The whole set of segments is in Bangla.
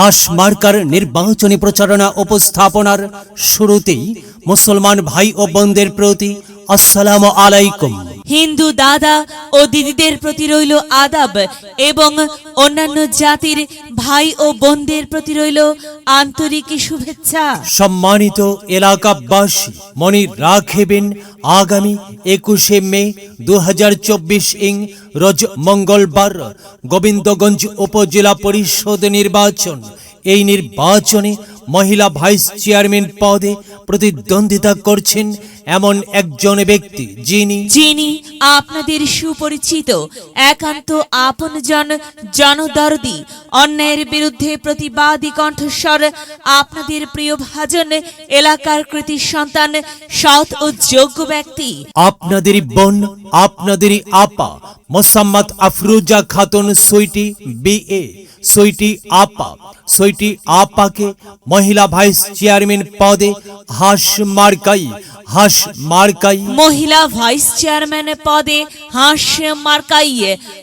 হাস মার্কার নির্বাচনী প্রচারণা উপস্থাপনার শুরুতেই মুসলমান ভাই ও বোনদের প্রতি আসসালামু আলাইকুম। হিন্দু দাদা ও দিদিদের প্রতি রইল আদাব এবং অন্যান্য জাতির ভাই ও বোনদের প্রতি রইল আন্তরিক শুভেচ্ছা। সম্মানিত এলাকাবাসী মনে রাখবেন আগামী একুশে মে দু হাজার চব্বিশ ইং রোজ মঙ্গলবার গোবিন্দগঞ্জ উপজেলা পরিষদ নির্বাচন। এই নির্বাচনে মহিলা ভাইস চেয়ারম্যান পদে প্রতিদ্বন্দ্বিতা করছেন এমন একজন ব্যক্তি যিনি যিনি আপনাদের সুপরিচিত একান্ত আপনজন জনদরদি অন্যায়ের বিরুদ্ধে প্রতিবাদী কণ্ঠস্বর আপনাদের প্রিয় ভাজন এলাকার কৃতি সন্তান সৎ ও যোগ্য ব্যক্তি। আপনাদেরই বোন আপনাদেরই আপা মোসাম্মদ আফরুজা খাতুন সুইটি বিএ সুইটি আপা সুইটি আপাকে মহিলা ভাইস চেয়ারম্যান পদে হাস মার্কাই হাস মার্কাই। মহিলা ভাইস চেয়ারম্যান পদে হাঁস মার্কাই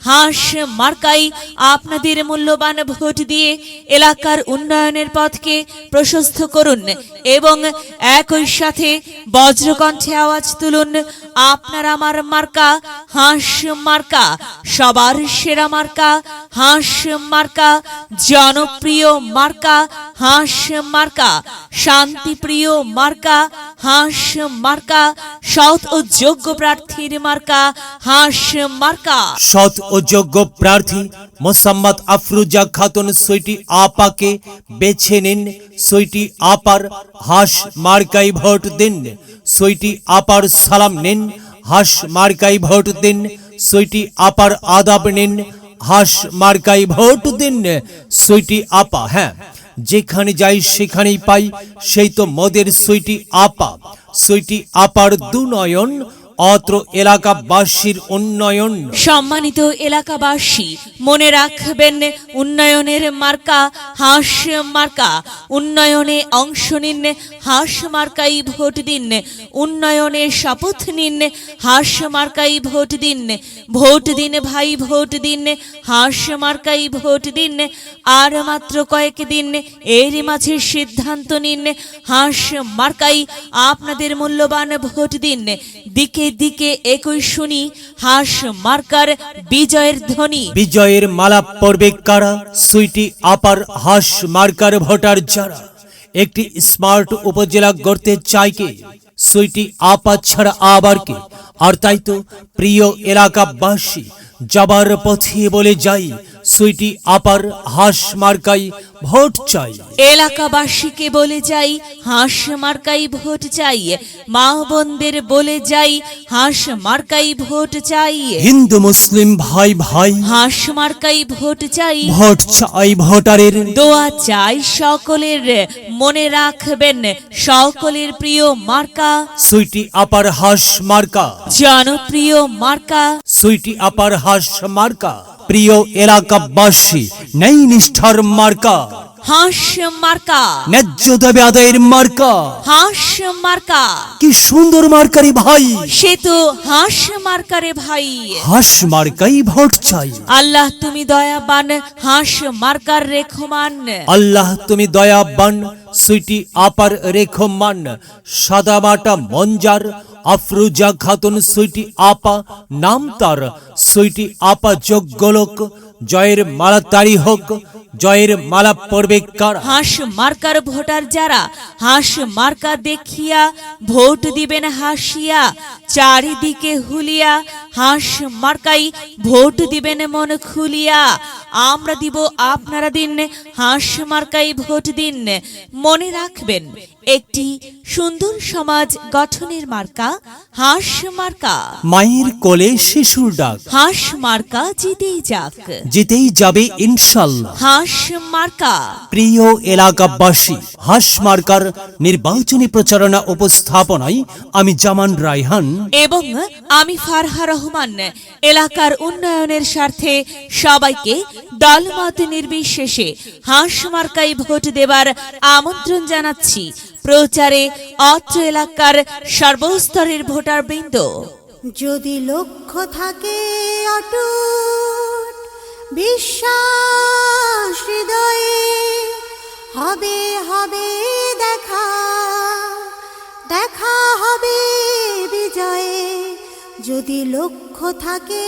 হাঁস মার্কাই আপনাদের মূল্যবান ভোট দিয়ে এলাকার উন্নয়নের পথকে প্রশস্ত করুন এবং একই সাথে বজ্রকণ্ঠে আওয়াজ তুলুন, আপনার আমার মার্কা হাঁস মার্কা, সবার সেরা মার্কা, হাঁস মার্কা, জনপ্রিয় মার্কা, হাঁস মার্কা, শান্তিপ্রিয় মার্কা, হাঁস মার্কা, সৎ ও যোগ্য প্রার্থীর মার্কা, হাঁস মার্কা। সৎ ও যোগ্য প্রার্থী মোসাম্মদ আফরুজা খাতুন সুইটি আপাকে বেছে নিন সুইটি আপার হাস মার্কাই ভোট দিন সুইটি আপার সালাম নিন হাস মার্কাই ভোট দিন সুইটি আপার আদাব নিন। হাস মার্কাই ভোট দিন সুইটি আপা হ্যাঁ। যেখানে যাই সেখানেই পাই, সেই তো মদের সুইটি আপা। সুইটি আপার দুনয়ন, অত্র এলাকাবাসীর উন্নয়ন। সম্মানিত এলাকাবাসী, মনে রাখবেন, উন্নয়নের মার্কা হাঁস মার্কা, উন্নয়নে অংশ নিন, হাঁস মার্কাই ভোট দিন, উন্নয়নে শপথ নিন, হাঁস মার্কাই ভোট দিন ভোট দিন ভাই ভোট দিন, হাঁস মার্কাই ভোট দিন, আর মাত্র কয়েক দিন, এর মাঝে সিদ্ধান্ত নিন, হাঁস মার্কাই আপনাদের মূল্যবান ভোট দিন, দিকে দিকে একই শুনি, হাঁস মার্কার বিজয়ের ধ্বনি। বিজয়ের মালা পড়বে কারা? সুইটি আপার হাস মার্কার ভোটার যারা একটি স্মার্ট উপজেলা গড়তে চায় কে? সুইটি আপা ছাড়া আবার কে? আর তাই তো প্রিয় এলাকাবাসী, যাবার পথে বলে যাই সুইটি আপার হাস মার্কাই ভোট চাই। এলাকাবাসীকে বলে যাই হাঁস মার্কাই ভোট চাই। মা বোনদের বলে যাই হাঁস মার্কাই ভোট চাই। হিন্দু মুসলিম ভাই ভাই। হাঁস মার্কাই ভোট চাই। ভোট চাই ভোটারের। দোয়া চাই সকলের মনে রাখবেন সকলের প্রিয় মার্কা। সুইটি আপার হাস মার্কা। জনপ্রিয় মার্কা। সুইটি আপার হাস মার্কা। প্রিয় এলাকাবাসী নেই নিষ্ঠার মার্কা। হাঁস মার্কা। ন্যায্য দাবি আদায়ের মার্কা। হাঁস মার্কা। কি সুন্দর মার্কারি ভাই। সে তো হাঁস মার্কারে ভাই। হাস মার্কাই ভোট চাই। আল্লাহ তুমি দয়াবান হাঁস মার্কার রেখমান। আল্লাহ তুমি দয়াবান সুইটি আপার রেখো মান সাদা মাটা মঞ্জার আফরুজা খাতুন সুইটি আপা, নাম তার। সুইটি আপা লোক। জয়ের মালা তারি হোক। জয়ের মালা পড়বে কার? হাঁস মার্কার ভোটার যারা, হাঁস মার্কা দেখিয়া ভোট দিবেন হাসিয়া। চারিদিকে হুলিয়া হাঁস মার্কাই ভোট দিবেন মন খুলিয়া। আমরা দিব আপনারা দিন হাঁস মার্কাই ভোট দিন। মনে রাখবেন একটি সুন্দর সমাজ গঠনের মার্কা হাঁস মার্কা। মায়ের কোলে শিশুর ডাক। হাঁস মার্কা জিতেই যাক। জিতেই যাবে ইনশাল্লাহ। হাঁস মার্কা। প্রিয় এলাকাবাসী হাস মার্কার নির্বাচনী প্রচারণা উপস্থাপনায় আমি জামান রায়হান এবং আমি ফারহা রহমান, এলাকার উন্নয়নের স্বার্থে সবাইকে দলমত নির্বিশেষে হাঁস মার্কাই ভোট দেবার আমন্ত্রণ জানাচ্ছি। প্রচারে অত্র এলাকার সর্বস্তরের ভোটার বৃন্দ যদি লক্ষ্য থাকে বিশ্বাস হৃদয়ে হবে হবে যদি লক্ষ্য থাকে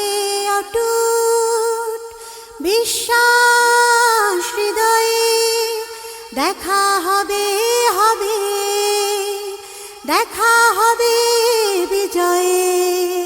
অটুট বিশ্বাস হৃদয়ে দেখা হবে হবে দেখা হবে বিজয়ে।